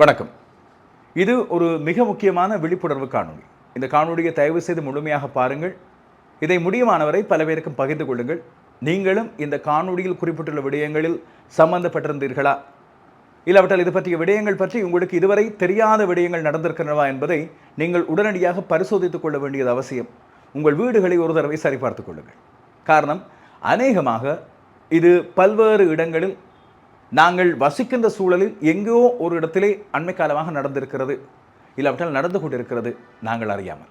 வணக்கம். இது ஒரு மிக முக்கியமான விழிப்புணர்வு காணொலி இந்த காணொலியை தயவு செய்து முழுமையாக பாருங்கள். இதை முடியுமானவரை பல பேருக்கும் பகிர்ந்து கொள்ளுங்கள். நீங்களும் இந்த காணொலியில் குறிப்பிட்டுள்ள விடயங்களில் சம்பந்தப்பட்டிருந்தீர்களா? இல்லாவிட்டால் இது பற்றிய விடயங்கள் பற்றி உங்களுக்கு இதுவரை தெரியாத விடயங்கள் நடந்திருக்கின்றனவா என்பதை நீங்கள் உடனடியாக பரிசோதித்துக் கொள்ள வேண்டியது அவசியம். உங்கள் வீடுகளை ஒரு தடவை சரிபார்த்துக் கொள்ளுங்கள். காரணம் அநேகமாக இது பல்வேறு இடங்களில் நாங்கள் வசிக்கின்ற சூழலில் எங்கோ ஒரு இடத்திலே அண்மை காலமாக நடந்திருக்கிறது. இல்லாவிட்டால் நடந்து கொண்டிருக்கிறது நாங்கள் அறியாமல்.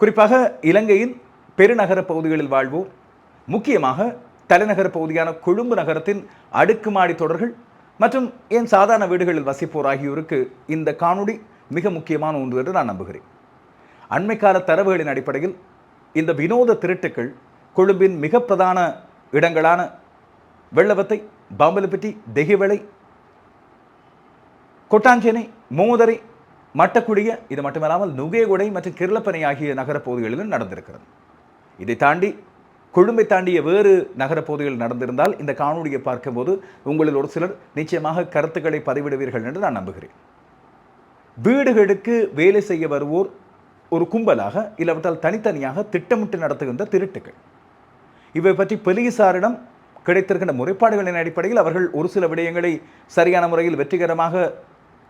குறிப்பாக இலங்கையின் பெருநகர பகுதிகளில் வாழ்வோர் முக்கியமாக தலைநகர பகுதியான கொழும்பு நகரத்தின் அடுக்குமாடி தொடர்கள் மற்றும் ஏன் சாதாரண வீடுகளில் வசிப்போர் ஆகியோருக்கு இந்த காணொளி மிக முக்கியமான ஒன்று என்று நான் நம்புகிறேன். அண்மைக்கால தரவுகளின் அடிப்படையில் இந்த வினோத திருட்டுக்கள் கொழும்பின் மிக பிரதான இடங்களான வெள்ளவத்தை பாம்பலப்பிட்டி தெகிவளை கொட்டாஞ்சேனை மோதரை மட்டக்குடிய இது மட்டுமல்லாமல் நுகேகுடை மற்றும் கிருளப்பனை ஆகிய நகரப் பகுதிகளிலும் நடந்திருக்கிறது. இதை தாண்டி கொழும்பை தாண்டிய வேறு நகரப் பகுதிகள் நடந்திருந்தால் இந்த காணொலியை பார்க்கும்போது உங்களில் ஒரு சிலர் நிச்சயமாக கருத்துக்களை பதிவிடுவீர்கள் என்று நான் நம்புகிறேன். வீடுகளுக்கு வேலை செய்ய வருவோர் ஒரு கும்பலாக இல்லாவிட்டால் தனித்தனியாக திட்டமிட்டு நடத்துகின்ற திருட்டுகள் இவை பற்றி போலீசாரிடம் கிடைத்திருக்கின்ற முறைப்பாடுகளின் அடிப்படையில் அவர்கள் ஒரு சில விடயங்களை சரியான முறையில் வெற்றிகரமாக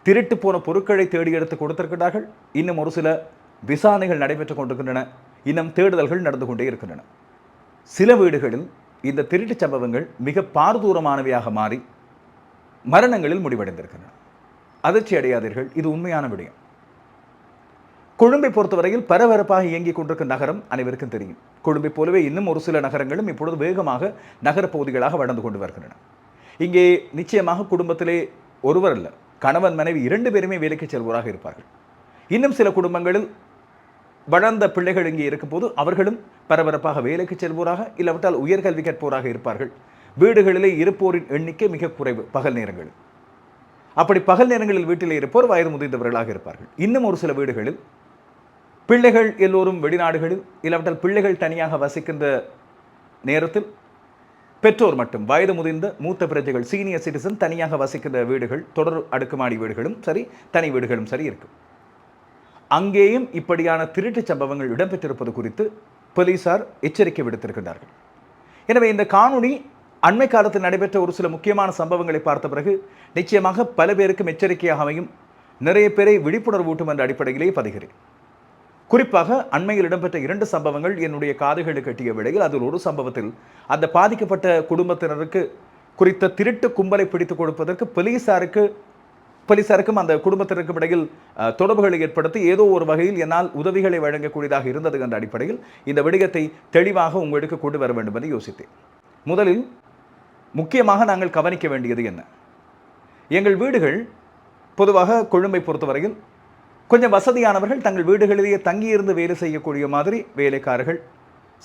திருட்டு போன பொருட்களை தேடி எடுத்து கொடுத்திருக்கிறார்கள் இன்னும் ஒரு சில விசாரணைகள் நடைபெற்றுக் கொண்டிருக்கின்றன. இன்னும் தேடுதல்கள் நடந்து கொண்டே இருக்கின்றன. சில வீடுகளில் இந்த திருட்டுச் சம்பவங்கள் மிக பாரதூரமானவையாக மாறி மரணங்களில் முடிவடைந்திருக்கின்றன. அதிர்ச்சி அடையாதீர்கள் இது உண்மையான விடயம். கொழும்பை பொறுத்தவரையில் பரபரப்பாக இயங்கிக் கொண்டிருக்கும் நகரம் அனைவருக்கும் தெரியும். கொழும்பை போலவே இன்னும் ஒரு சில நகரங்களும் இப்பொழுது வேகமாக நகரப் பகுதிகளாக வளர்ந்து கொண்டு வருகின்றன. இங்கே நிச்சயமாக குடும்பத்திலே ஒருவர் அல்ல கணவன் மனைவி இரண்டு பேருமே வேலைக்கு செல்வோராக இருப்பார்கள். இன்னும் சில குடும்பங்களில் வளர்ந்த பிள்ளைகள் இங்கே இருக்கும்போது அவர்களும் பரபரப்பாக வேலைக்கு செல்வோராக இல்லாவிட்டால் உயர்கல்வி கற்போராக இருப்பார்கள். வீடுகளிலே இருப்போரின் எண்ணிக்கை மிக குறைவு பகல் நேரங்களில். அப்படி பகல் நேரங்களில் வீட்டில் இருப்போர் வயது முதிர்ந்தவர்களாக இருப்பார்கள். இன்னும் ஒரு சில வீடுகளில் பிள்ளைகள் எல்லோரும் வெளிநாடுகளில் இல்லாவிட்டால் பிள்ளைகள் தனியாக வசிக்கின்ற நேரத்தில் பெற்றோர் மட்டும் வயது முதிர்ந்த மூத்த பிரஜைகள் சீனியர் சிட்டிசன் தனியாக வசிக்கின்ற வீடுகள் தொடர் அடுக்குமாடி வீடுகளும் சரி தனி வீடுகளும் சரி இருக்கும். அங்கேயும் இப்படியான திருட்டுச் சம்பவங்கள் இடம்பெற்றிருப்பது குறித்து போலீசார் எச்சரிக்கை விடுத்திருக்கின்றார்கள். எனவே இந்த காணொளி அண்மை காலத்தில் நடைபெற்ற ஒரு சில முக்கியமான சம்பவங்களை பார்த்த பிறகு நிச்சயமாக பல பேருக்கும் எச்சரிக்கையாக அமையும். நிறைய பேரை விழிப்புணர்வூட்டும் என்ற அடிப்படையிலே பதிகிறேன். குறிப்பாக அண்மையில் இடம்பெற்ற இரண்டு சம்பவங்கள் என்னுடைய காதுகளுக்கு கட்டிய வேளையில் அதில் ஒரு சம்பவத்தில் அந்த பாதிக்கப்பட்ட குடும்பத்தினருக்கு குறித்த திருட்டு கும்பலை பிடித்துக் கொடுப்பதற்கு போலீசாருக்கு போலீசாருக்கும் அந்த குடும்பத்தினருக்கும் இடையில் தொடர்புகளை ஏற்படுத்தி ஏதோ ஒரு வகையில் என்னால் உதவிகளை வழங்கக்கூடியதாக இருந்தது என்ற அடிப்படையில் இந்த விடயத்தை தெளிவாக உங்களுக்கு கொண்டு வர வேண்டும் என்று யோசித்தேன். முதலில் முக்கியமாக நாங்கள் கவனிக்க வேண்டியது என்ன? எங்கள் வீடுகள் பொதுவாக கொழும்பை பொறுத்தவரையில் கொஞ்சம் வசதியானவர்கள் தங்கள் வீடுகளிலேயே தங்கியிருந்து வேலை செய்யக்கூடிய மாதிரி வேலைக்காரர்கள்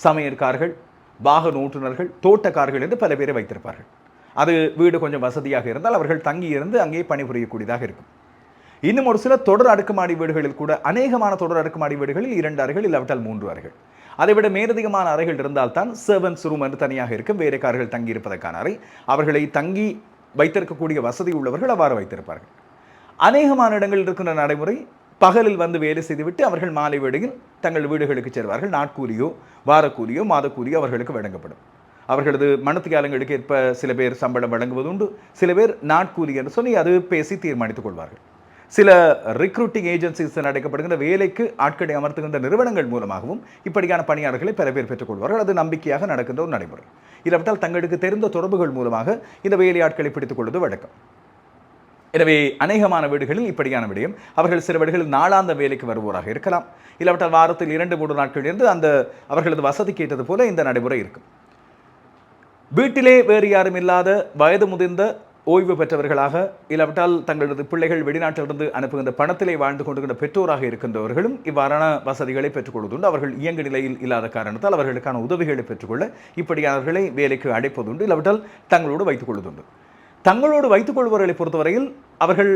சமையற்கார்கள் வாகன ஓட்டுநர்கள் தோட்டக்காரர்கள் என்று பல பேரை வைத்திருப்பார்கள். அது வீடு கொஞ்சம் வசதியாக இருந்தால் அவர்கள் தங்கியிருந்து அங்கே பணிபுரியக்கூடியதாக இருக்கும். இன்னும் ஒரு சில தொடர் அடுக்குமாடி வீடுகளில் கூட அநேகமான தொடர் அடுக்குமாடி வீடுகளில் இரண்டு அறைகள் இல்லாவிட்டால் மூன்று அறைகள். அதைவிட மேலதிகமான அறைகள் இருந்தால்தான் சர்வன்ஸ் ரூம் என்று தனியாக இருக்கும் வேலைக்காரர்கள் தங்கியிருப்பதற்கான அறை. அவர்களை தங்கி வைத்திருக்கக்கூடிய வசதி உள்ளவர்கள் அவ்வாறு வைத்திருப்பார்கள். அநேகமான இடங்களில் இருக்கின்ற நடைமுறை பகலில் வந்து வேலை செய்துவிட்டு அவர்கள் மாலை வேளையில் தங்கள் வீடுகளுக்கு செல்வார்கள். நாட்கூலியோ வாரக்கூலியோ மாதக்கூலியோ அவர்களுக்கு வழங்கப்படும். அவர்களது மனத்தியாலங்களுக்கு ஏற்ப சில பேர் சம்பளம் வழங்குவதுண்டு சில பேர் நாட்கூலி என்று சொல்லி அது பேசி தீர்மானித்துக் கொள்வார்கள். சில ரிக்ரூட்டிங் ஏஜென்சிஸ் அழைக்கப்படுகின்ற வேலைக்கு ஆட்களை அமர்த்துகின்ற நிறுவனங்கள் மூலமாகவும் இப்படியான பணியாளர்களை பல பேர் பெற்றுக்கொள்வார்கள் அது நம்பிக்கையாக நடக்கின்ற ஒரு நடைமுறை. இல்லாவிட்டால் தங்களுக்கு தெரிந்த தொடர்புகள் மூலமாக இந்த வேலை ஆட்களை பிடித்துக் கொள்வது வழக்கம். எனவே அநேகமான வீடுகளில் இப்படியான விடயம். அவர்கள் சில வீடுகளில் நாளாந்த வேலைக்கு வருவோராக இருக்கலாம். இல்லாவிட்டால் வாரத்தில் இரண்டு மூன்று நாட்கள் இருந்து அந்த அவர்களது வசதிக்கு ஏற்றது போல இந்த நடைமுறை இருக்கும். வீட்டிலே வேறு யாரும் இல்லாத வயது முதிர்ந்த ஓய்வு பெற்றவர்களாக இல்லாவிட்டால் தங்களது பிள்ளைகள் வெளிநாட்டிலிருந்து அனுப்புகின்ற பணத்திலே வாழ்ந்து கொண்டிருக்கின்ற பெற்றோராக இருக்கின்றவர்களும் இவ்வாறான வசதிகளை பெற்றுக்கொள்வதுண்டு அவர்கள் இயங்கு நிலையில் இல்லாத காரணத்தால் அவர்களுக்கான உதவிகளை பெற்றுக்கொள்ள இப்படியானவர்களை வேலைக்கு அழைப்பதுண்டு. இல்லாவிட்டால் தங்களோடு வைத்துக் கொள்வதுண்டு. தங்களோடு வைத்துக் கொள்பவர்களை பொறுத்தவரையில் அவர்கள்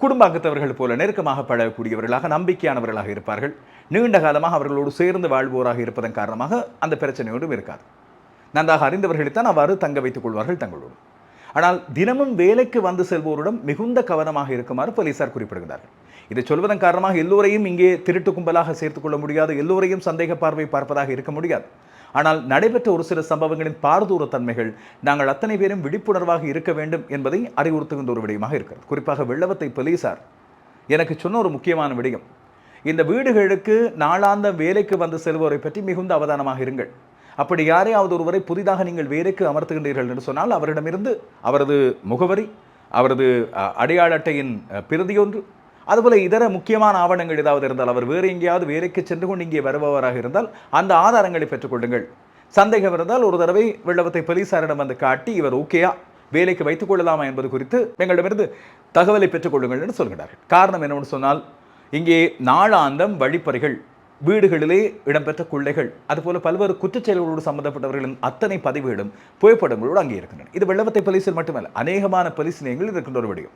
குடும்பாங்கத்தவர்கள் போல நெருக்கமாக பழகக்கூடியவர்களாக நம்பிக்கையானவர்களாக இருப்பார்கள். நீண்ட காலமாக அவர்களோடு சேர்ந்து வாழ்வோராக இருப்பதன் காரணமாக அந்த பிரச்சனையோடும் இருக்காது. நன்றாக அறிந்தவர்களைத்தான் அவ்வாறு தங்க வைத்துக் கொள்வார்கள் தங்களோடு. ஆனால் தினமும் வேலைக்கு வந்து செல்வோரிடம் மிகுந்த கவனமாக இருக்குமாறு போலீசார் குறிப்பிடுகிறார்கள் இதை சொல்வதன் காரணமாக எல்லோரையும் இங்கே திருட்டு கும்பலாக சேர்த்துக் கொள்ள முடியாது. எல்லோரையும் சந்தேக பார்வை பார்ப்பதாக இருக்க முடியாது. ஆனால் நடைபெற்ற ஒரு சில சம்பவங்களின் பாரதூர தன்மைகள் நாங்கள் அத்தனை பேரும் விழிப்புணர்வாக இருக்க வேண்டும் என்பதை அறிவுறுத்துகின்ற ஒரு விடயமாக இருக்கிறது. குறிப்பாக வெள்ளவத்தை போலீசார். எனக்கு சொன்ன ஒரு முக்கியமான விடயம். இந்த வீடுகளுக்கு நாளாந்த வேலைக்கு வந்து செல்வோரை பற்றி மிகுந்த அவதானமாக இருங்கள். அப்படி யாரையாவது ஒருவரை புதிதாக நீங்கள் வேலைக்கு அமர்த்துகின்றீர்கள் என்று சொன்னால் அவரிடமிருந்து அவரது முகவரி அவரது அடையாள அட்டையின் பிரதியொன்று அதுபோல இதர முக்கியமான ஆவணங்கள் ஏதாவது இருந்தால் அவர் வேறு எங்கேயாவது வேலைக்கு சென்று கொண்டு இங்கே வருபவராக இருந்தால் அந்த ஆதாரங்களை பெற்றுக்கொள்ளுங்கள் சந்தேகம் இருந்தால் ஒரு தடவை வெள்ளவத்தை போலீசாரிடம் வந்து காட்டி இவர் ஓகேயா வேலைக்கு வைத்துக் கொள்ளலாமா என்பது குறித்து எங்களிடமிருந்து தகவலை பெற்றுக்கொள்ளுங்கள் என்று சொல்கிறார்கள். காரணம் என்னவென்று சொன்னால் இங்கே நாளாந்தம் வழிப்பறைகள் வீடுகளிலே இடம்பெற்ற கொள்ளைகள் அதுபோல பல்வேறு குற்றச் செயல்களோடு சம்பந்தப்பட்டவர்களின் அத்தனை பதிவுகளும் புகைப்படங்களோடு அங்கே இருக்கின்றன. இது வெள்ளவத்தை போலீசில் மட்டுமல்ல அநேகமான போலீஸ் நிலையங்களில் இருக்கின்ற ஒரு விடயம்.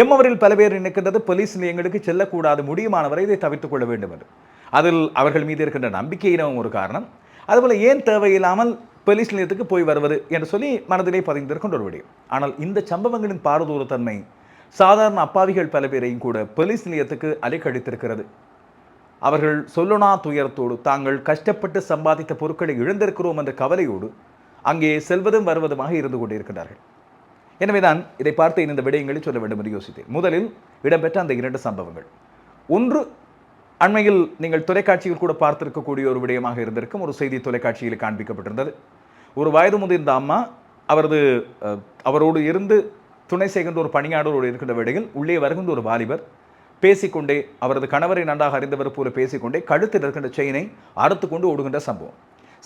எம்மவரில் பல பேர் நினைக்கின்றது போலீஸ் நிலையங்களுக்கு செல்லக்கூடாது முடியுமானவரை இதை தவிர்த்துக் கொள்ள வேண்டும் என்று. அதில் அவர்கள் மீது இருக்கின்ற நம்பிக்கையினவும் ஒரு காரணம். அதுபோல் ஏன் தேவையில்லாமல் போலீஸ் நிலையத்துக்கு போய் வருவது என்று சொல்லி மனதிலே பதிந்திருக்கின்ற ஒரு விடயம். ஆனால் இந்த சம்பவங்களின் பாரதூரத்தன்மை சாதாரண அப்பாவிகள் பல பேரையும் கூட போலீஸ் நிலையத்துக்கு அலைக்கழித்திருக்கிறது. அவர்கள் சொல்லனா துயரத்தோடு தாங்கள் கஷ்டப்பட்டு சம்பாதித்த பொருட்களை இழந்திருக்கிறோம் என்ற கவலையோடு அங்கே செல்வதும் வருவதுமாக இருந்து கொண்டிருக்கிறார்கள் எனவேதான் இதை பார்த்து இந்த விடயங்களை சொல்ல வேண்டும் என்று யோசித்தேன். முதலில் இடம்பெற்ற அந்த இரண்டு சம்பவங்கள். ஒன்று அண்மையில் நீங்கள் தொலைக்காட்சியில் கூட பார்த்திருக்கக்கூடிய ஒரு விடயமாக இருந்திருக்கும். ஒரு செய்தி தொலைக்காட்சியில் காண்பிக்கப்பட்டிருந்தது. ஒரு வயது முதிர்ந்த அம்மா அவரது அவரோடு இருந்து துணை செய்கின்ற ஒரு பணியாளரோடு இருக்கின்ற வேளையில் உள்ளே வருகின்ற ஒரு வாலிபர் பேசிக்கொண்டே அவரது கணவரை நன்றாக அறிந்தவர் போல பேசிக்கொண்டே கழுத்தில் இருக்கின்ற செயினை அறுத்து கொண்டு ஓடுகின்ற சம்பவம்.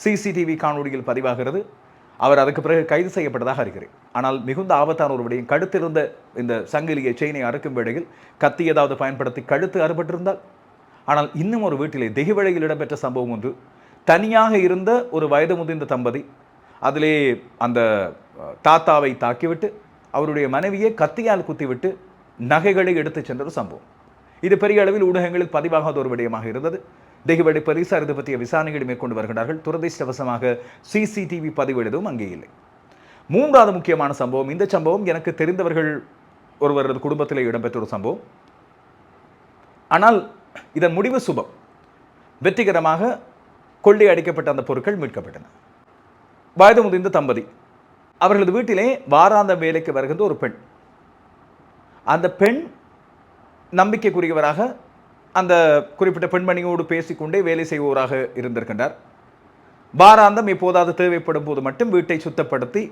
சிசிடிவி காணொளியில் பதிவாகிறது. அவர் அதுக்கு பிறகு கைது செய்யப்பட்டதாக இருக்கிறார் ஆனால் மிகுந்த ஆபத்தான ஒரு விடயம். கழுத்திருந்த இந்த சங்கிலியை செயினை அறுக்கும் வேளையில் கத்தி ஏதாவது பயன்படுத்தி கழுத்து அறுபட்டிருந்தால்? ஆனால் இன்னும் ஒரு வீட்டிலே திகிவழையில் இடம்பெற்ற சம்பவம் ஒன்று. தனியாக இருந்த ஒரு வயது முதிர்ந்த தம்பதி அதிலே அந்த தாத்தாவை தாக்கிவிட்டு அவருடைய மனைவியை கத்தியால் குத்திவிட்டு நகைகளை எடுத்துச் சென்ற ஒரு சம்பவம். இது பெரிய அளவில் ஊடகங்களில் பதிவாகாத ஒரு விடயமாக இருந்தது. தெஹிவடை போலீசார் இது பற்றிய விசாரணைகளை மேற்கொண்டு வருகிறார்கள் துரதிர்ஷ்டவசமாக சிசிடிவி பதிவு எதுவும் அங்கே இல்லை. மூன்றாவது முக்கியமான சம்பவம் இந்த சம்பவம் எனக்கு தெரிந்தவர்கள் ஒருவரது குடும்பத்தில் இடம்பெற்ற ஒரு சம்பவம். ஆனால் இதன் முடிவு சுபம். வெற்றிகரமாக கொள்ளை அடிக்கப்பட்ட அந்த பொருட்கள் மீட்கப்பட்டன. வயது முதிர்ந்த தம்பதி அவர்களது வீட்டிலே வாராந்த வேலைக்கு வருகின்ற ஒரு பெண். அந்த பெண் நம்பிக்கைக்குரியவராக அந்த குறிப்பிட்ட பெண்மணியோடு பேசிக்கொண்டே வேலை செய்வோராக இருந்திருக்கின்றார். வாராந்தம் எப்போதாவது தேவைப்படும் போது மட்டும் வீட்டை சுத்தப்படுத்தி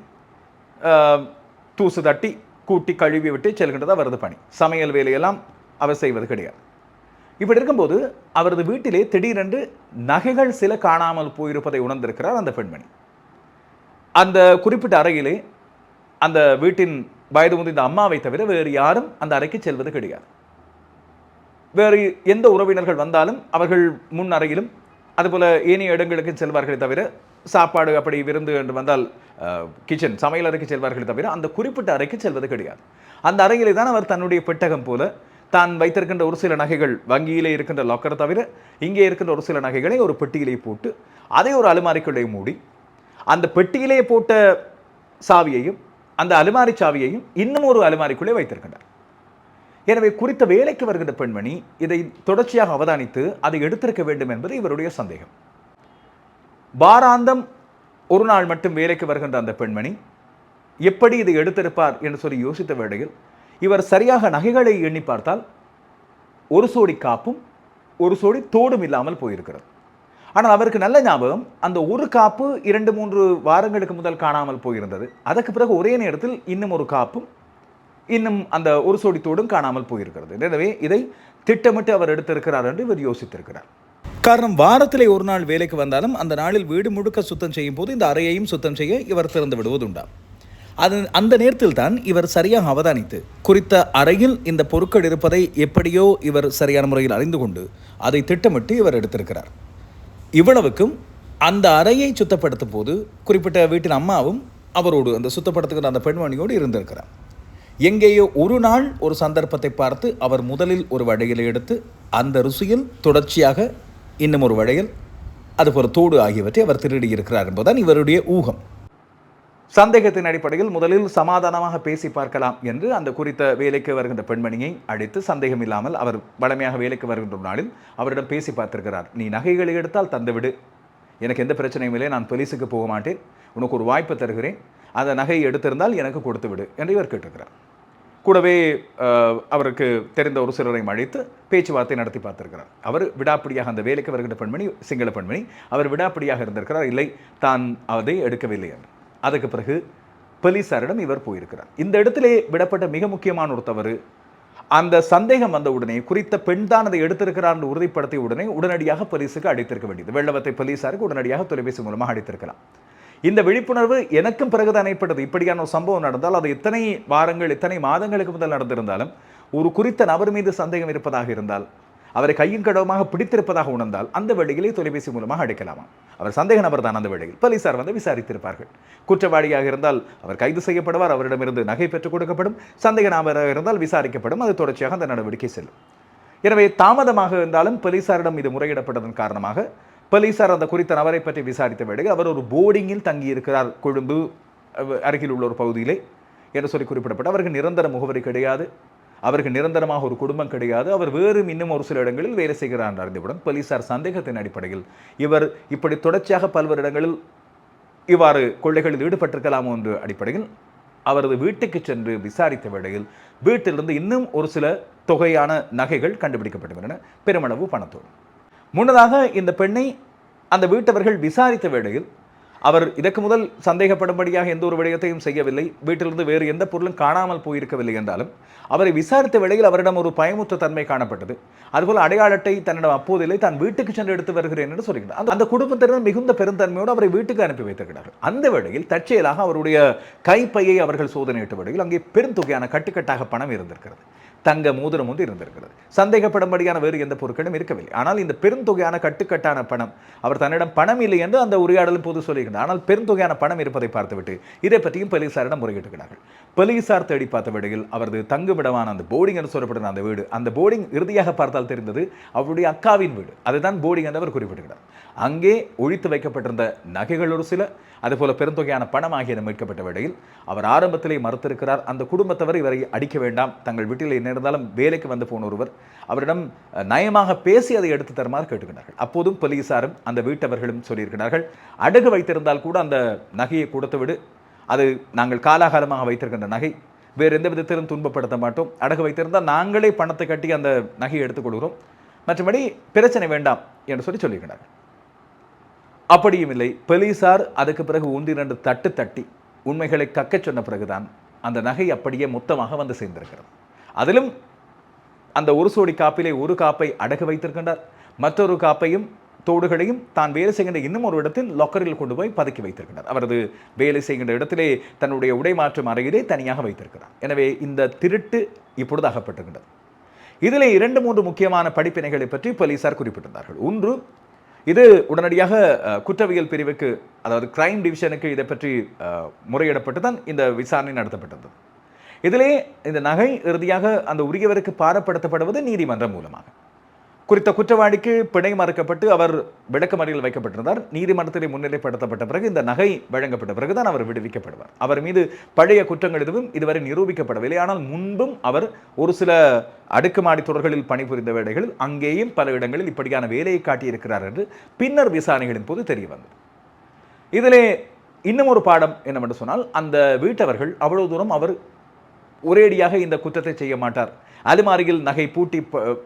தூசு தட்டி கூட்டி கழுவி விட்டு செல்கின்றது அவரது பணி. சமையல் வேலையெல்லாம் அவர் செய்வது கிடையாது. இப்படி இருக்கும்போது அவரது வீட்டிலே திடீரென்று நகைகள் சில காணாமல் போயிருப்பதை உணர்ந்திருக்கிறார் அந்த பெண்மணி. அந்த குறிப்பிட்ட அறையிலே அந்த வீட்டின் வயது முதிர்ந்த அம்மாவை தவிர வேறு யாரும் அந்த அறைக்கு செல்வது கிடையாது. வேறு எந்த உறவினர்கள் வந்தாலும் அவர்கள் முன் அறையிலும் அதுபோல் ஏனைய இடங்களுக்கு செல்வார்களே தவிர சாப்பாடு அப்படி விருந்து என்று வந்தால் கிச்சன் சமையல் அறைக்கு செல்வார்களே தவிர அந்த குறிப்பிட்ட அறைக்கு செல்வது கிடையாது. அந்த அறையிலே தான் அவர் தன்னுடைய பெட்டகம் போல தான் வைத்திருக்கின்ற ஒரு சில நகைகள் வங்கியிலே இருக்கின்ற லாக்கரை தவிர இங்கே இருக்கின்ற ஒரு சில நகைகளை ஒரு பெட்டியிலே போட்டு அதை ஒரு அலுமாரிக்குள்ளே மூடி அந்த பெட்டியிலே போட்ட சாவியையும் அந்த அலுமாரி சாவியையும் இன்னும் ஒரு அலுமாரிக்குள்ளே வைத்திருக்கின்றார். எனவே குறித்த வேலைக்கு வருகின்ற பெண்மணி இதை தொடர்ச்சியாக அவதானித்து அதை எடுத்திருக்க வேண்டும் என்பது இவருடைய சந்தேகம். வாராந்தம் ஒரு நாள் மட்டும் வேலைக்கு வருகின்ற அந்த பெண்மணி எப்படி இதை எடுத்திருப்பார் என்று சொல்லி யோசித்த வேளையில் இவர் சரியாக நகைகளை எண்ணி பார்த்தால் ஒரு சோடி காப்பும் ஒரு சோடி தோடும் இல்லாமல் போயிருக்கிறது. ஆனால் அவருக்கு நல்ல ஞாபகம் அந்த ஒரு காப்பு இரண்டு மூன்று வாரங்களுக்கு முதல் காணாமல் போயிருந்தது. அதற்கு பிறகு ஒரே நேரத்தில் இன்னும் ஒரு காப்பும் இன்னும் அந்த ஒரு சோடி காணாமல் போயிருக்கிறது. எனவே இதை திட்டமிட்டு அவர் எடுத்திருக்கிறார் என்று இவர் யோசித்திருக்கிறார். காரணம் வாரத்திலே ஒரு நாள் வேலைக்கு வந்தாலும் அந்த நாளில் வீடு முழுக்க சுத்தம் செய்யும் போது இந்த அறையையும் சுத்தம் செய்ய இவர் திறந்து விடுவதுண்டாம் அது அந்த நேரத்தில் தான் இவர் சரியாக அவதானித்து குறித்த அறையில் இந்த பொருட்கள் இருப்பதை எப்படியோ இவர் சரியான முறையில் அறிந்து கொண்டு அதை திட்டமிட்டு இவர் எடுத்திருக்கிறார். இவ்வளவுக்கும் அந்த அறையை சுத்தப்படுத்தும் போது குறிப்பிட்ட வீட்டின் அம்மாவும் அவரோடு அந்த சுத்தப்படுத்துகிற அந்த பெண்மணியோடு இருந்திருக்கிறார். எங்கேயோ ஒரு நாள் ஒரு சந்தர்ப்பத்தை பார்த்து அவர் முதலில் ஒரு வடையில் எடுத்து அந்த ருசியில் தொடர்ச்சியாக இன்னும் ஒரு வடையில் ஒரு தோடு ஆகியவற்றை அவர் திருடி இருக்கிறார் என்பதுதான் இவருடைய ஊகம். சந்தேகத்தின் அடிப்படையில் முதலில் சமாதானமாக பேசி பார்க்கலாம் என்று அந்த குறித்த வேலைக்கு வருகின்ற பெண்மணியை அழைத்து சந்தேகம் இல்லாமல் அவர் வளமையாக வேலைக்கு வருகின்ற நாளில் அவரிடம் பேசி பார்த்திருக்கிறார். நீ நகைகளை எடுத்தால் தந்துவிடு. எனக்கு எந்த பிரச்சனையும் இல்லை. நான் போலீஸுக்கு போக மாட்டேன். உனக்கு ஒரு வாய்ப்பு தருகிறேன். அந்த நகையை எடுத்திருந்தால் எனக்கு கொடுத்து விடு என்று இவர் கேட்டிருக்கிறார் கூடவே அவருக்கு தெரிந்த ஒரு சிலரையும் அழைத்து பேச்சுவார்த்தை நடத்தி பார்த்திருக்கிறார். அவர் விடாப்பிடியாக அந்த வேலைக்கு வருகின்ற பெண்மணி சிங்கள பெண்மணி அவர் விடாப்பிடியாக இருந்திருக்கிறார். இல்லை தான் அதை எடுக்கவில்லை என்று. அதுக்கு பிறகு போலீசாரிடம் இவர் போயிருக்கிறார். இந்த இடத்திலே விடப்பட்ட மிக முக்கியமான ஒரு தவறு அந்த சந்தேகம் வந்த உடனே குறித்த பெண் தான் அதை எடுத்திருக்கிறார் என்று உறுதிப்படுத்திய உடனே உடனடியாக போலீஸுக்கு அடித்திருக்க வேண்டியது. வெள்ளவத்தை போலீஸாருக்கு உடனடியாக தொலைபேசி மூலமாக அடித்திருக்கலாம் இந்த விழிப்புணர்வு எனக்கும் பிறகுதான் ஏற்பட்டது. இப்படியான ஒரு சம்பவம் நடந்தால் அது எத்தனை வாரங்கள் எத்தனை மாதங்களுக்கு முதல் நடந்திருந்தாலும் ஒரு குறித்த நபர் மீது சந்தேகம் இருப்பதாக இருந்தால் அவரை கையும் கடவுமாக பிடித்திருப்பதாக உணர்ந்தால் அந்த வழியிலே தொலைபேசி மூலமாக அடைக்கலாமா அவர் சந்தேக நபர் தான் அந்த வழியில் போலீசார் வந்து விசாரித்திருப்பார்கள். குற்றவாளியாக இருந்தால் அவர் கைது செய்யப்படுவார் அவரிடமிருந்து நகை பெற்றுக் கொடுக்கப்படும். சந்தேக நபராக இருந்தால் விசாரிக்கப்படும். அது தொடர்ச்சியாக அந்த நடவடிக்கை செல்லும். எனவே தாமதமாக இருந்தாலும் போலீசாரிடம் இது முறையிடப்பட்டதன் காரணமாக போலீசார் அந்த குறித்த நபரை பற்றி விசாரித்த வேளையில் அவர் ஒரு போர்டிங்கில் தங்கியிருக்கிறார். கொழும்பு அருகில் உள்ள ஒரு பகுதியிலே என்று சொல்லி குறிப்பிடப்பட்டு அவருக்கு நிரந்தர முகவரி கிடையாது. அவருக்கு நிரந்தரமாக ஒரு குடும்பம் கிடையாது. அவர் வேறு இன்னும் ஒரு சில இடங்களில் வேலை செய்கிறார் என்று அறிந்தவுடன் போலீசார் சந்தேகத்தின் அடிப்படையில் இவர் இப்படி தொடர்ச்சியாக பல்வேறு இடங்களில் இவ்வாறு கொள்ளைகளில் ஈடுபட்டிருக்கலாமோ என்ற அடிப்படையில் அவரது வீட்டுக்கு சென்று விசாரித்த வேளையில் வீட்டிலிருந்து இன்னும் ஒரு சில தொகையான நகைகள் கண்டுபிடிக்கப்பட்டுள்ளன பெருமளவு பணத்தோடு. முன்னதாக இந்த பெண்ணை அந்த வீட்டவர்கள் விசாரித்த வேளையில் அவர் இதற்கு முதல் சந்தேகப்படும்படியாக எந்த ஒரு விடயத்தையும் செய்யவில்லை. வீட்டிலிருந்து வேறு எந்த பொருளும் காணாமல் போயிருக்கவில்லை என்றாலும் அவரை விசாரித்த வேளையில் அவரிடம் ஒரு பயமுற்ற தன்மை காணப்பட்டது. அதுபோல் அடையாள அட்டை தன்னிடம் அப்போதில்லை தான் வீட்டுக்கு சென்று எடுத்து வருகிறேன் என்று சொல்கிறார் அந்த- குடும்பத்தினர் மிகுந்த பெருந்தன்மையோடு அவரை வீட்டுக்கு அனுப்பி வைத்திருக்கிறார்கள் அந்த வேளையில் தற்செயலாக அவருடைய கைப்பையை அவர்கள் சோதனையிட்ட வேளையில் அங்கே பெருந்தொகையான கட்டுக்கட்டாக பணம் இருந்திருக்கிறது. தங்க மோதிரம் வந்து இருந்திருக்கிறது. சந்தேகப்படும்படியான வேறு எந்த பொருட்களும் இருக்கவில்லை. ஆனால் இந்த பெருந்தொகையான கட்டுக்கட்டான பணம் அவர் தன்னிடம் பணம் இல்லை என்று அந்த உரையாடலும் போது சொல்லுகிறார் ஆனால் பெருந்தொகையான பணம் இருப்பதை பார்த்துவிட்டு இதை பற்றியும் போலீசாரிடம் முறையிட்டுகிறார்கள் போலீசார் தேடி பார்த்த வேளையில் அவரது தங்குமிடமான அந்த போர்டிங் என்று சொல்லப்படுற அந்த வீடு அந்த போர்டிங் இறுதியாக பார்த்தால் தெரிந்தது அவருடைய அக்காவின் வீடு. அதுதான் போர்டிங் என்று அவர் குறிப்பிடுகிறார் அங்கே ஒழித்து வைக்கப்பட்டிருந்த நகைகள் ஒரு சில அதுபோல பெருந்தொகையான பணம் ஆகியன மீட்கப்பட்ட வேளையில் அவர் ஆரம்பத்திலே மறுத்திருக்கிறார். அந்த குடும்பத்தவர் இவரை அடிக்க வேண்டாம். தங்கள் வீட்டில் என்ன இருந்தாலும் வேலைக்கு வந்து போன ஒருவர் அவரிடம் நயமாக பேசி அதை எடுத்து தருமாறு கேட்டுக்கிறார்கள் அப்போதும் போலீசாரும் அந்த வீட்டவர்களும் சொல்லியிருக்கிறார்கள் அடகு வைத்திருந்தால் கூட அந்த நகையை கொடுத்து விடு. அது நாங்கள் காலாகாலமாக வைத்திருக்கின்ற நகை. வேறு எந்த விதத்திலும் துன்பப்படுத்த மாட்டோம். அடகு வைத்திருந்தால் நாங்களே பணத்தை கட்டி அந்த நகையை எடுத்துக்கொள்கிறோம் மற்றபடி பிரச்சனை வேண்டாம் என்று சொல்லி சொல்லியிருக்கிறார்கள். அப்படியும் இல்லை. போலீசார் அதுக்கு பிறகு ஒன்றிரண்டு தட்டு தட்டி உண்மைகளை கக்கச் சொன்ன பிறகுதான் அந்த நகை அப்படியே மொத்தமாக வந்து சேர்ந்திருக்கிறது. அதிலும் அந்த ஒரு சோடி காப்பிலே ஒரு காப்பை அடகு வைத்திருக்கின்றார். மற்றொரு காப்பையும் தோடுகளையும் தான் வேலை செய்கின்ற இன்னும் ஒரு இடத்தில் லாக்கரில் கொண்டு போய் பதுக்கி வைத்திருக்கிறார் அவரது வேலை செய்கின்ற இடத்திலே தன்னுடைய உடை மாற்றம் அறையிலே தனியாக வைத்திருக்கிறார். எனவே இந்த திருட்டு இப்பொழுது அகப்பட்டிருக்கின்றது இதிலே இரண்டு மூன்று முக்கியமான படிப்பினைகளை பற்றி போலீசார் குறிப்பிட்டிருந்தார்கள். ஒன்று இது உடனடியாக குற்றவியல் பிரிவுக்கு அதாவது கிரைம் டிவிஷனுக்கு இதை பற்றி அஹ், முறையிடப்பட்டு தான் இந்த விசாரணை நடத்தப்பட்டது. இதிலே இந்த நகை இறுதியாக அந்த உரியவருக்கு பாரப்படுத்தப்படுவது நீதிமன்றம் மூலமாக. குறித்த குற்றவாளிக்கு பிணை மறுக்கப்பட்டு அவர் விளக்கமறியல் வைக்கப்பட்டிருந்தார். நீதிமன்றத்திலே முன்னிலைப்படுத்தப்பட்ட பிறகு இந்த நகை வழங்கப்பட்ட பிறகுதான் அவர் விடுவிக்கப்படுவார். அவர் மீது பழைய குற்றங்கள் எதுவும் இதுவரை நிரூபிக்கப்படவில்லை. ஆனால் முன்பும் அவர் ஒரு சில அடுக்குமாடி தொடர்களில் பணிபுரிந்த வேளைகளில் அங்கேயும் பல இடங்களில் இப்படியான வேலையை காட்டியிருக்கிறார் என்று பின்னர் விசாரணைகளின் போது தெரிய வந்தது இதிலே இன்னும் ஒரு பாடம் என்னவென்று சொன்னால் அந்த வீட்டவர்கள் அவ்வளவு தூரம் அவர் ஒரேடியாக இந்த குற்றத்தை செய்ய மாட்டார். அலுமாரியில் நகை பூட்டி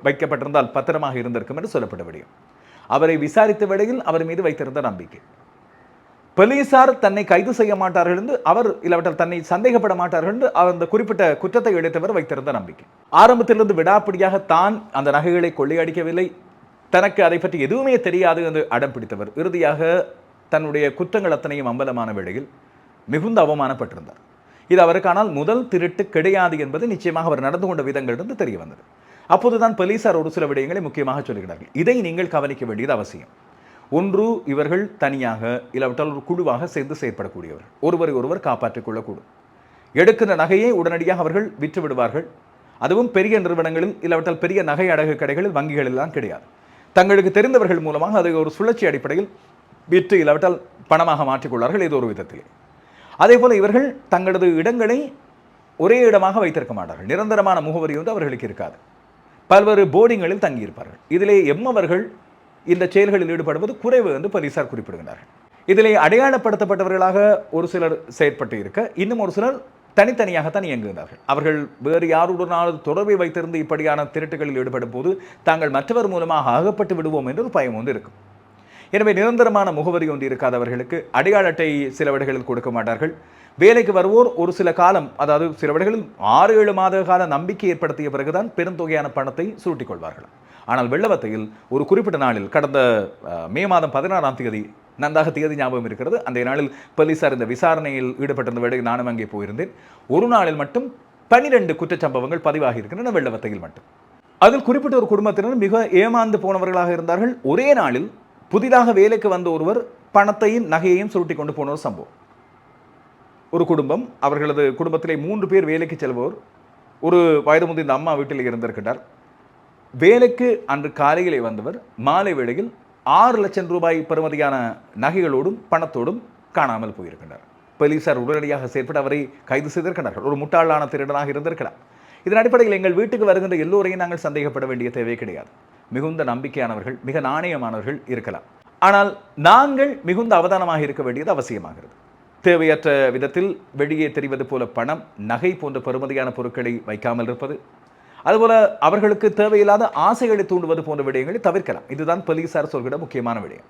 வைக்கப்பட்டிருந்தால் பத்திரமாக இருந்திருக்கும் என்று சொல்லப்பட முடியும் அவரை விசாரித்த வேளையில் அவர் மீது வைத்திருந்த நம்பிக்கை. போலீசார் தன்னை கைது செய்ய மாட்டார்கள் என்று அவர் இல்லாவிட்டால் தன்னை சந்தேகப்பட மாட்டார்கள் என்று அவர் அந்த குறிப்பிட்ட குற்றத்தை இழைத்தவர் வைத்திருந்த நம்பிக்கை. ஆரம்பத்திலிருந்து விடாப்பிடியாக தான் அந்த நகைகளை கொள்ளையடிக்கவில்லை. தனக்கு அதை பற்றி எதுவுமே தெரியாது என்று அடம் பிடித்தவர். இறுதியாக தன்னுடைய குற்றங்கள் அத்தனையும் அம்பலமான வேளையில் மிகுந்த அவமானப்பட்டிருந்தார். இது அவருக்கானால் முதல் திருட்டு கிடையாது என்பது நிச்சயமாக அவர் நடந்து கொண்ட விதங்களிலிருந்து தெரிய வந்தது அப்போதுதான் போலீசார் ஒரு சில விடயங்களை முக்கியமாக சொல்கிறார்கள் இதை நீங்கள் கவனிக்க வேண்டியது அவசியம். ஒன்று இவர்கள் தனியாக இல்லாவிட்டால் ஒரு குழுவாக சேர்ந்து செயற்படக்கூடியவர்கள். ஒருவரை ஒருவர் காப்பாற்றிக் கொள்ளக்கூடும். எடுக்கிற நகையை உடனடியாக அவர்கள் விற்று விடுவார்கள். அதுவும் பெரிய நிறுவனங்களில் இல்லாவிட்டால் பெரிய நகை அடகு கடைகளில் வங்கிகளெல்லாம் கிடையாது. தங்களுக்கு தெரிந்தவர்கள் மூலமாக அதை ஒரு சுழற்சி அடிப்படையில் விற்று இல்லாவிட்டால் பணமாக மாற்றிக்கொள்வார்கள் ஏதோ ஒரு விதத்திலே. அதே போல் இவர்கள் தங்களது இடங்களை ஒரே இடமாக வைத்திருக்க மாட்டார்கள். நிரந்தரமான முகவரி வந்து அவர்களுக்கு இருக்காது. பல்வேறு போர்டிங்களில் தங்கியிருப்பார்கள். இதிலே எம்மவர்கள் இந்த செயல்களில் ஈடுபடுவது குறைவு என்று போலீசார் குறிப்பிடுகிறார்கள் இதிலே அடையாளப்படுத்தப்பட்டவர்களாக ஒரு சிலர் செயற்பட்டு இருக்க இன்னும் ஒரு சிலர் தனித்தனியாகத்தான் இயங்குகிறார்கள் அவர்கள் வேறு யாருடனாவது தொடர்பை வைத்திருந்து இப்படியான திருட்டுகளில் ஈடுபடும் போது தாங்கள் மற்றவர் மூலமாக அகப்பட்டு விடுவோம் என்று ஒரு பயம் வந்து இருக்கும். எனவே நிரந்தரமான முகவரி ஒன்று இருக்காதவர்களுக்கு அடையாள அட்டை சில விடைகளில் கொடுக்க மாட்டார்கள். வேலைக்கு வருவோர் ஒரு சில காலம் அதாவது சில விடைகளில் ஆறு ஏழு மாத கால நம்பிக்கை ஏற்படுத்திய பிறகுதான் பெருந்தொகையான பணத்தை சுருட்டிக் கொள்வார்கள். ஆனால் வெள்ளவத்தையில் ஒரு குறிப்பிட்ட நாளில் கடந்த மே மாதம் பதினாறாம் தேதி நன்றாக தேதி ஞாபகம் இருக்கிறது. அந்த நாளில் போலீசார் இந்த விசாரணையில் ஈடுபட்டிருந்த வேலை நானும் அங்கே போயிருந்தேன். ஒரு நாளில் மட்டும் பனிரெண்டு குற்றச்சம்பவங்கள் பதிவாகி இருக்கின்றன வெள்ளவத்தையில் மட்டும். அதில் குறிப்பிட்ட ஒரு குடும்பத்தினர் மிக ஏமாந்து போனவர்களாக இருந்தார்கள். ஒரே நாளில் புதிதாக வேலைக்கு வந்த ஒருவர் பணத்தையும் நகையையும் சுருட்டி கொண்டு போன ஒரு சம்பவம். ஒரு குடும்பம் அவர்களது குடும்பத்திலே மூன்று பேர் வேலைக்கு செல்பவர். ஒரு வயது முதிர்ந்த அம்மா வீட்டில் இருந்திருக்கிறார். வேலைக்கு அன்று காலையிலே வந்தவர் மாலை வேளையில் ஆறு லட்சம் ரூபாய் பெறுமதியான நகைகளோடும் பணத்தோடும் காணாமல் போயிருக்கின்றார். போலீசார் உடனடியாக செயற்பட்டு அவரை கைது செய்திருக்கிறார்கள். ஒரு முட்டாளான திருடனாக இருந்திருக்கிறார். இதன் அடிப்படையில் எங்கள் வீட்டுக்கு வருகின்ற எல்லோரையும் நாங்கள் சந்தேகப்பட வேண்டிய தேவை கிடையாது. மிகுந்த நம்பிக்கையானவர்கள் மிக நாணயமானவர்கள் இருக்கலாம். ஆனால் நாங்கள் மிகுந்த அவதானமாக இருக்க வேண்டியது அவசியமாகிறது. தேவையற்ற விதத்தில் வெளியே தெரிவது போல பணம் நகை போன்ற பெறுமதியான பொருட்களை வைக்காமல் இருப்பது அதுபோல அவர்களுக்கு தேவையில்லாத ஆசைகளை தூண்டுவது போன்ற விடயங்களை தவிர்க்கலாம். இதுதான் போலீசார் சொல்கிற முக்கியமான விடயம்.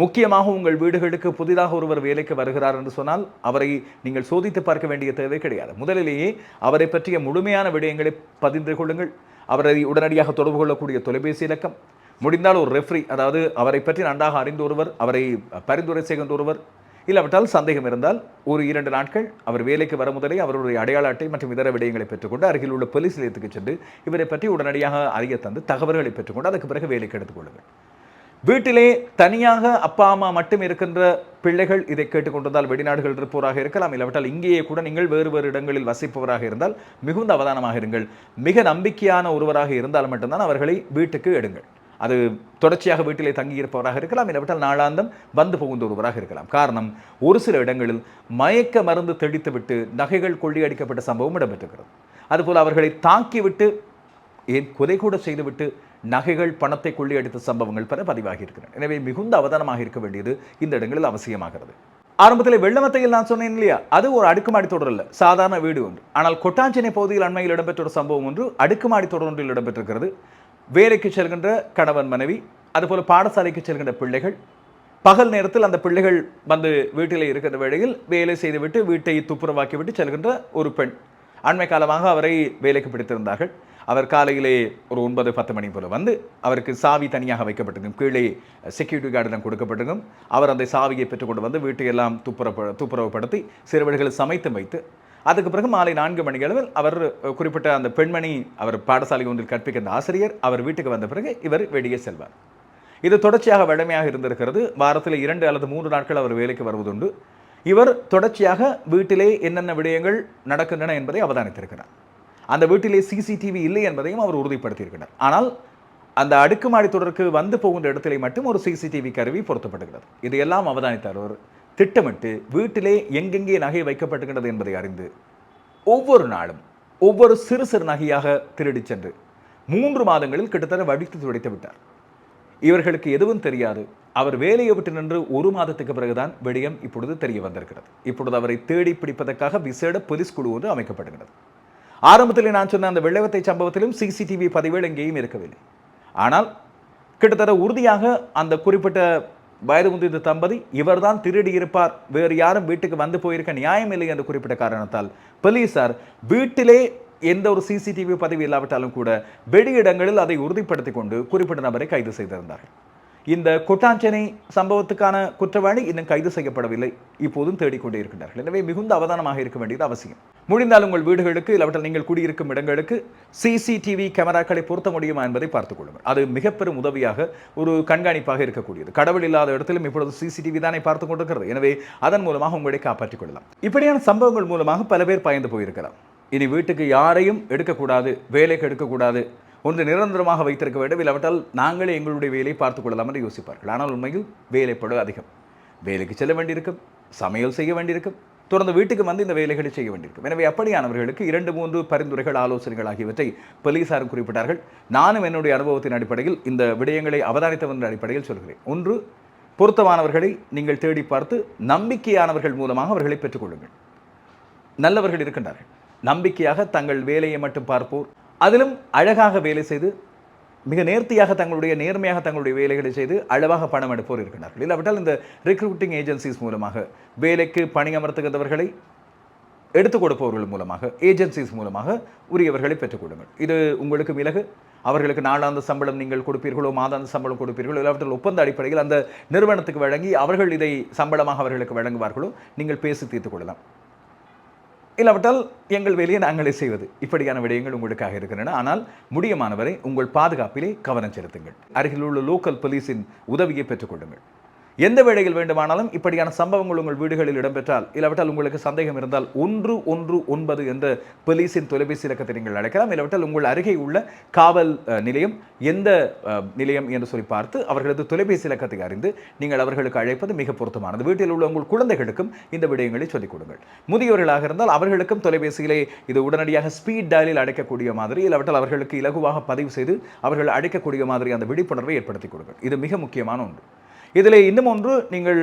முக்கியமாக உங்கள் வீடுகளுக்கு புதிதாக ஒருவர் வேலைக்கு வருகிறார் என்று சொன்னால் அவரை நீங்கள் சோதித்து பார்க்க வேண்டிய தேவை கிடையாது. முதலிலேயே அவரை பற்றிய முழுமையான விடயங்களை பதிந்து கொள்ளுங்கள். அவரை உடனடியாக தொடர்பு கொள்ளக்கூடிய தொலைபேசி இலக்கம். முடிந்தால் ஒரு ரெஃப்ரி அதாவது அவரை பற்றி நன்றாக அறிந்த ஒருவர் அவரை பரிந்துரை செய்கின்ற ஒருவர் இல்லாவிட்டால் சந்தேகம் இருந்தால் ஒரு இரண்டு நாட்கள் அவர் வேலைக்கு வர முதலே அவருடைய அடையாள அட்டை மற்றும் இதர விடயங்களை பெற்றுக்கொண்டு அருகில் உள்ள போலீஸ் நிலையத்துக்கு சென்று இவரை பற்றி உடனடியாக அறிய தந்து தகவல்களை பெற்றுக்கொண்டு அதுக்கு பிறகு வேலைக்கு எடுத்துக் கொள்ளுங்கள். வீட்டிலே தனியாக அப்பா அம்மா மட்டும் இருக்கின்ற பிள்ளைகள் இதை கேட்டுக்கொண்டிருந்தால் வெளிநாடுகள் இருப்பவராக இருக்கலாம் இல்லாவிட்டால் இங்கேயே கூட நீங்கள் வேறு வேறு இடங்களில் வசிப்பவராக இருந்தால் மிகுந்த அவதானமாக இருங்கள். மிக நம்பிக்கையான ஒருவராக இருந்தால் மட்டும்தான் அவர்களை வீட்டுக்கு எடுங்கள். அது தொடர்ச்சியாக வீட்டிலே தங்கியிருப்பவராக இருக்கலாம் இல்லாவிட்டால் நாளாந்தம் வந்து புகுந்த ஒருவராக இருக்கலாம். காரணம் ஒரு சில இடங்களில் மயக்க மருந்து தெளித்துவிட்டு நகைகள் கொள்ளையடிக்கப்பட்ட சம்பவம் இடம்பெற்றிருக்கிறது. அதுபோல் அவர்களை தாக்கிவிட்டு ஏன் கொலை கூட செய்துவிட்டு நகைகள் பணத்தை கொள்ளையடித்த சம்பவங்கள் பல பதிவாகி இருக்கின்றன எனவே மிகுந்த அவதானமாக இருக்க வேண்டியது இந்த இடங்களில் அவசியமாகிறது. ஆரம்பத்தில் வெள்ளமத்தையில் நான் சொன்னேன் இல்லையா? அது ஒரு அடுக்குமாடி தொடர் சாதாரண வீடு ஒன்று. ஆனால் கொட்டாஞ்சனை பகுதியில் அண்மையில் இடம்பெற்ற ஒரு சம்பவம் ஒன்று அடுக்குமாடி தொடர் ஒன்றில் இடம்பெற்றிருக்கிறது. வேலைக்கு செல்கின்ற கணவன் மனைவி அதுபோல பாடசாலைக்கு செல்கின்ற பிள்ளைகள் பகல் நேரத்தில் அந்த பிள்ளைகள் வந்து வீட்டிலே இருக்கிற வேளையில் வேலை செய்துவிட்டு வீட்டை துப்புரவாக்கிவிட்டு செல்கின்ற ஒரு பெண். அண்மை காலமாக அவரை வேலைக்கு பிடித்திருந்தார்கள். அவர் காலையிலே ஒரு ஒன்பது பத்து மணி போல் வந்து அவருக்கு சாவி தனியாக வைக்கப்பட்டிருக்கும். கீழே செக்யூரிட்டி கார்டிடம் கொடுக்கப்பட்டிருக்கும். அவர் அந்த சாவியை பெற்றுக்கொண்டு வந்து வீட்டையெல்லாம் துப்புரப்ப துப்புரவுப்படுத்தி சிறுவர்களை சமைத்து வைத்து அதுக்கு பிறகு மாலை நான்கு மணி அளவில் அவர் குறிப்பிட்ட அந்த பெண்மணி அவர் பாடசாலை ஒன்றில் கற்பிக்கின்ற ஆசிரியர் அவர் வீட்டுக்கு வந்த பிறகு இவர் வெளியே செல்வார். இது தொடர்ச்சியாக வழமையாக இருந்திருக்கிறது. வாரத்தில் இரண்டு அல்லது மூன்று நாட்கள் அவர் வேலைக்கு வருவதுண்டு. இவர் தொடர்ச்சியாக வீட்டிலே என்னென்ன விடயங்கள் நடக்கின்றன என்பதை அவதானித்திருக்கிறார். அந்த வீட்டிலே சிசிடிவி இல்லை என்பதையும் அவர் உறுதிப்படுத்தியிருக்கிறார். ஆனால் அந்த அடுக்குமாடி தொடருக்கு வந்து போகின்ற இடத்திலே மட்டும் ஒரு சிசிடிவி கருவி பொருத்தப்படுகிறது. இதையெல்லாம் அவதானித்தார் அவர். திட்டமிட்டு வீட்டிலே எங்கெங்கே நகை வைக்கப்பட்டுகிறது என்பதை அறிந்து ஒவ்வொரு நாளும் ஒவ்வொரு சிறு சிறு நகையாக திருடிச் சென்று மூன்று மாதங்களில் கிட்டத்தட்ட வடித்து துடைத்து விட்டார். இவர்களுக்கு எதுவும் தெரியாது. அவர் வேலையை விட்டு நின்று ஒரு மாதத்துக்கு பிறகுதான் விடயம் இப்பொழுது தெரிய வந்திருக்கிறது. இப்பொழுது அவரை தேடி பிடிப்பதற்காக விசேட போலீஸ் குழு ஒன்று அமைக்கப்படுகிறது. ஆரம்பத்தில் நான் சொன்ன அந்த வெள்ளவத்தை சம்பவத்திலும் சிசிடிவி பதிவுகள் எங்கேயும் இருக்கவில்லை. ஆனால் கிட்டத்தட்ட உறுதியாக அந்த குறிப்பிட்ட வயது முதிர்ந்த தம்பதி இவர்தான் திருடி இருப்பார் வேறு யாரும் வீட்டுக்கு வந்து போயிருக்க நியாயமில்லை என்று குறிப்பிட்ட காரணத்தால் போலீசார் வீட்டிலே எந்த ஒரு சிசிடிவி பதிவு இல்லாவிட்டாலும் கூட வெளியிடங்களில் அதை உறுதிப்படுத்திக் கொண்டு குறிப்பிட்ட நபரை கைது செய்திருந்தார்கள். இந்த கொட்டாஞ்சனை சம்பவத்துக்கான குற்றவாளி இன்னும் கைது செய்யப்படவில்லை. இப்போதும் தேடிக்கொண்டே இருக்கின்றார்கள் எனவே மிகுந்த அவதானமாக இருக்க வேண்டியது அவசியம். முடிந்தால் உங்கள் வீடுகளுக்கு இல்லாவற்றில் நீங்கள் குடியிருக்கும் இடங்களுக்கு சிசிடிவி கேமராக்களை பொருத்த முடியுமா என்பதை பார்த்துக் கொள்ளுங்கள். அது மிகப்பெரும் உதவியாக ஒரு கண்காணிப்பாக இருக்கக்கூடியது. கடவுள் இல்லாத இடத்திலும் இப்பொழுது சிசிடிவி தானே பார்த்து கொண்டிருக்கிறது. எனவே அதன் மூலமாக உங்களை காப்பாற்றிக் கொள்ளலாம். இப்படியான சம்பவங்கள் மூலமாக பல பேர் பயந்து போயிருக்கலாம். இனி வீட்டுக்கு யாரையும் எடுக்கக்கூடாது வேலைக்கு எடுக்கக்கூடாது ஒன்று நிரந்தரமாக வைத்திருக்க வேண்டும். இல்லாவிட்டால் நாங்களே எங்களுடைய வேலையை பார்த்துக் கொள்ளலாம் என்று யோசிப்பார்கள். ஆனால் உண்மையில் வேலைப்படு அதிகம். வேலைக்கு செல்ல வேண்டியிருக்கும். சமையல் செய்ய வேண்டியிருக்கும். தொடர்ந்து வீட்டுக்கு வந்து இந்த வேலைகளை செய்ய வேண்டியிருக்கும். எனவே அப்படியானவர்களுக்கு இரண்டு மூன்று பரிந்துரைகள் ஆலோசனைகள் ஆகியவற்றை போலீசாரும் குறிப்பிட்டார்கள். நானும் என்னுடைய அனுபவத்தின் அடிப்படையில் இந்த விடயங்களை அவதானித்தவன் அடிப்படையில் சொல்கிறேன். ஒன்று பொருத்தமானவர்களை நீங்கள் தேடி பார்த்து நம்பிக்கையானவர்கள் மூலமாக அவர்களை பெற்றுக்கொள்ளுங்கள் நல்லவர்கள் இருக்கின்றார்கள். நம்பிக்கையாக தங்கள் வேலையை மட்டும் பார்ப்போர். அதிலும் அழகாக வேலை செய்து மிக நேர்த்தியாக தங்களுடைய நேர்மையாக தங்களுடைய வேலைகளை செய்து அளவாக பணம் எடுப்போர் இருக்கின்றார்கள். இல்லாவிட்டால் இந்த ரெக்ரூட்டிங் ஏஜென்சிஸ் மூலமாக வேலைக்கு பணியமர்த்துகிறவர்களை எடுத்துக் கொடுப்பவர்கள் மூலமாக ஏஜென்சிஸ் மூலமாக உரியவர்களை பெற்றுக்கொள்ளுங்கள் இது உங்களுக்கு மிளகு அவர்களுக்கு நாளாந்த சம்பளம் நீங்கள் கொடுப்பீர்களோ மாதாந்த சம்பளம் கொடுப்பீர்களோ இல்லாவற்றில் ஒப்பந்த அடிப்படையில் அந்த நிறுவனத்துக்கு வழங்கி அவர்கள் இதை சம்பளமாக அவர்களுக்கு வழங்குவார்களோ நீங்கள் பேசி தீர்த்து கொள்ளலாம். இல்லாவிட்டால் எங்கள் வேலையை நாங்களே செய்வது. இப்படியான விடயங்கள் உங்களுக்காக இருக்கின்றன. ஆனால் முடியமானவரை உங்கள் பாதுகாப்பிலே கவனம் செலுத்துங்கள். அருகில் உள்ள லோக்கல் போலீஸின் உதவியை பெற்றுக்கொள்ளுங்கள் எந்த வேளையில் வேண்டுமானாலும் இப்படியான சம்பவங்கள் உங்கள் வீடுகளில் இடம்பெற்றால் இல்லாவிட்டால் உங்களுக்கு சந்தேகம் இருந்தால் ஒன்று ஒன்று ஒன்பது என்ற போலீஸின் தொலைபேசி இலக்கத்தை நீங்கள் அழைக்கலாம். இல்லாவிட்டால் உங்கள் அருகே உள்ள காவல் நிலையம் எந்த நிலையம் என்று சொல்லி பார்த்து அவர்களது தொலைபேசி இலக்கத்தை அறிந்து நீங்கள் அவர்களுக்கு அழைப்பது மிக பொருத்தமானது. வீட்டில் உள்ள உங்கள் குழந்தைகளுக்கும் இந்த விடயங்களை சொல்லிக் கொடுங்கள். முதியோர்களாக இருந்தால் அவர்களுக்கும் தொலைபேசியிலே இது உடனடியாக ஸ்பீட் டயலில் அடைக்கக்கூடிய மாதிரி இல்லாவிட்டால் அவர்களுக்கு இலகுவாக பதிவு செய்து அவர்கள் அடைக்கக்கூடிய மாதிரி அந்த விழிப்புணர்வை ஏற்படுத்தி கொடுங்கள். இது மிக முக்கியமான ஒன்று. இதில் இன்னும் ஒன்று நீங்கள்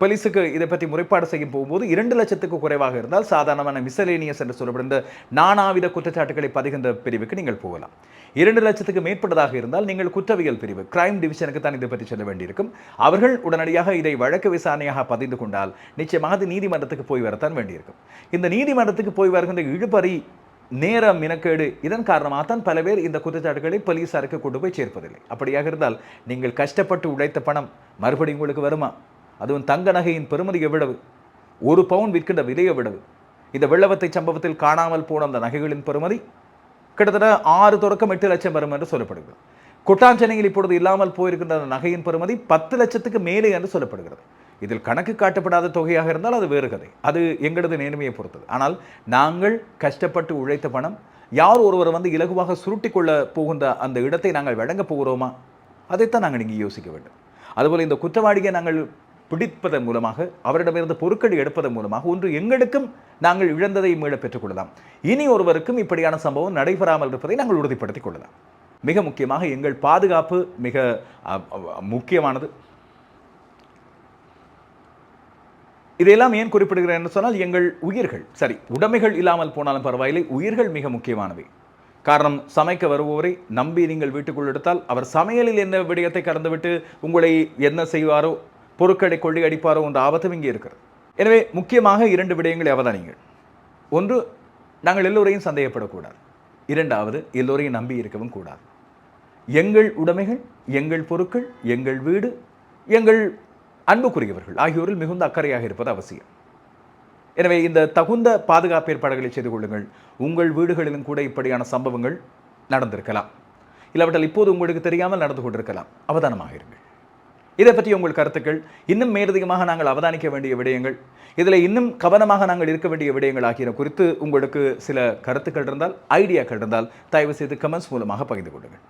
போலீஸுக்கு இதை பற்றி முறைப்பாடு செய்யும் போகும்போது இரண்டு லட்சத்துக்கு குறைவாக இருந்தால் சாதாரணமான மிசலேனியஸ் என்று சொல்லப்படுகின்ற நானாவித குற்றச்சாட்டுகளை பதிகின்ற பிரிவுக்கு நீங்கள் போகலாம். இரண்டு லட்சத்துக்கு மேற்பட்டதாக இருந்தால் நீங்கள் குற்றவியல் பிரிவு கிரைம் டிவிஷனுக்கு தான் இதை பற்றி செல்ல வேண்டியிருக்கும். அவர்கள் உடனடியாக இதை வழக்கு விசாரணையாக பதிந்து கொண்டால் நிச்சயமாக அது நீதிமன்றத்துக்கு போய் வரத்தான் வேண்டியிருக்கும். இந்த நீதிமன்றத்துக்கு போய் வருகின்ற இழுபறி நேரம் மினக்கேடு இதன் காரணமாக தான் பல பேர் இந்த குற்றச்சாட்டுகளை போலீசாருக்கு கொண்டு போய் சேர்ப்பதில்லை. அப்படியாக இருந்தால் நீங்கள் கஷ்டப்பட்டு உழைத்த பணம் மறுபடியும் உங்களுக்கு வருமா? அதுவும் தங்க நகையின் பெறுமதி எவ்வளவு? ஒரு பவுன் விற்கின்ற விலை எவ்வளவு? இந்த வெள்ளவத்தை சம்பவத்தில் காணாமல் போன அந்த நகைகளின் பெறுமதி? கிட்டத்தட்ட ஆறு தொடக்கம் எட்டு லட்சம் வரும் என்று சொல்லப்படுகிறது. குட்டாஞ்சனையில் இப்பொழுது இல்லாமல் போயிருக்கின்ற அந்த நகையின் பெறுமதி பத்து லட்சத்துக்கு மேலே என்று சொல்லப்படுகிறது. இதில் கணக்கு காட்டப்படாத தொகையாக இருந்தால் அது வேறு கதை. அது எங்களது நேர்மையை பொறுத்தது. ஆனால் நாங்கள் கஷ்டப்பட்டு உழைத்த பணம் யார் ஒருவர் வந்து இலகுவாக சுருட்டி கொள்ள போகின்ற அந்த இடத்தை நாங்கள் வழங்கப் போகிறோமா? அதைத்தான் நாங்கள் இங்கே யோசிக்க வேண்டும். அதுபோல் இந்த குற்றவாளியை நாங்கள் பிடிப்பதன் மூலமாக அவரிடமிருந்து பொருட்கள் எடுப்பதன் மூலமாக ஒன்று எங்களுக்கும் நாங்கள் இழந்ததை மீள பெற்றுக்கொள்ளலாம். இனி ஒருவருக்கும் இப்படியான சம்பவம் நடைபெறாமல் இருப்பதை நாங்கள் உறுதிப்படுத்திக் கொள்ளலாம். மிக முக்கியமாக எங்கள் பாதுகாப்பு மிக முக்கியமானது. இதையெல்லாம் ஏன் குறிப்பிடுகிறேன் என்று சொன்னால் எங்கள் உயிர்கள் சரி உடைமைகள் இல்லாமல் போனாலும் பரவாயில்லை உயிர்கள் மிக முக்கியமானவை. காரணம் சமைக்க வருபவரை நம்பி நீங்கள் வீட்டுக்குள் எடுத்தால் அவர் சமையலில் என்ன விடயத்தை கறந்துவிட்டு உங்களை என்ன செய்வாரோ பொருட்களை கொள்ளி அடிப்பாரோ என்ற ஆபத்தும் இங்கே இருக்கிறது. எனவே முக்கியமாக இரண்டு விடயங்களை அவதானிகள் ஒன்று நாங்கள் எல்லோரையும் சந்தேகப்படக்கூடாது. இரண்டாவது எல்லோரையும் நம்பி இருக்கவும் கூடாது. எங்கள் உடைமைகள் எங்கள் பொருட்கள் எங்கள் வீடு எங்கள் அன்புக்குரியவர்கள் ஆகியோரில் மிகுந்த அக்கறையாக இருப்பது அவசியம். எனவே இந்த தகுந்த பாதுகாப்பு ஏற்பாடுகளை செய்து கொள்ளுங்கள். உங்கள் வீடுகளிலும் கூட இப்படியான சம்பவங்கள் நடந்திருக்கலாம். இல்லாவிட்டால் இப்போது உங்களுக்கு தெரியாமல் நடந்து கொண்டிருக்கலாம். அவதானமாக இருங்கள். இதை பற்றி உங்கள் கருத்துக்கள் இன்னும் மேலதிகமாக நாங்கள் அவதானிக்க வேண்டிய விடயங்கள் இதில் இன்னும் கவனமாக நாங்கள் இருக்க வேண்டிய விடயங்கள் ஆகியன குறித்து உங்களுக்கு சில கருத்துக்கள் இருந்தால் ஐடியாக்கள் இருந்தால் தயவு செய்து கமெண்ட்ஸ் மூலமாக பகிர்ந்து கொள்ளுங்கள்.